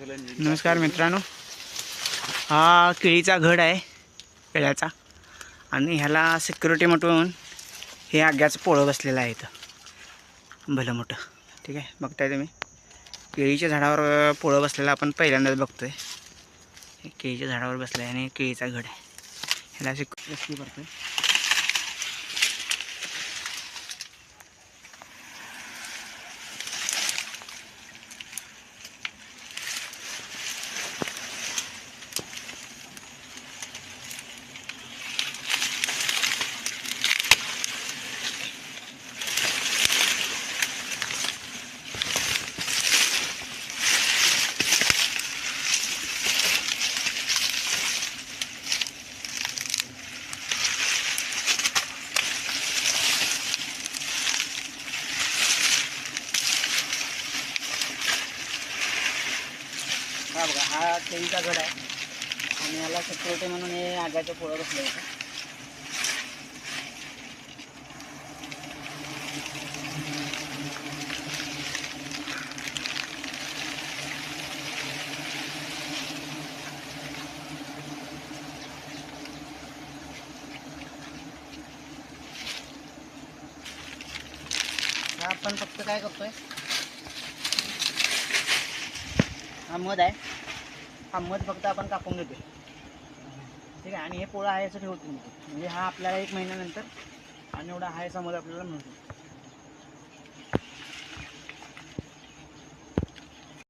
नमस्कार मित्रांनो. हा केळीचा घड आहे केळ्याचा. आणि ह्याला सिक्युरिटी म्हणून हे आग्याचं पोळं बसलेलं आहे इथं. भलं मोठं. ठीक आहे बघताय तुम्ही. केळीच्या झाडावर पोळं बसलेलं आपण पहिल्यांदाच बघतोय. आहे केळीच्या झाडावर बसलं आहे आणि केळीचा घड आहे. ह्याला सिक्युरिटी आहे हा बघा हा केळीचा घड आहे. आणि याला सिक्युरिटी म्हणून हे आगाच्या पोळं बसलं होतं आपण फक्त काय करतोय? हा मध आहे. हा मध फक्त आपण कापून घेतो ठीक आहे? आणि हे पोळं आहे असं ठेवतो म्हणजे हा आपल्याला एक महिन्यानंतर आणि एवढा आहे मध आपल्याला मिळतो.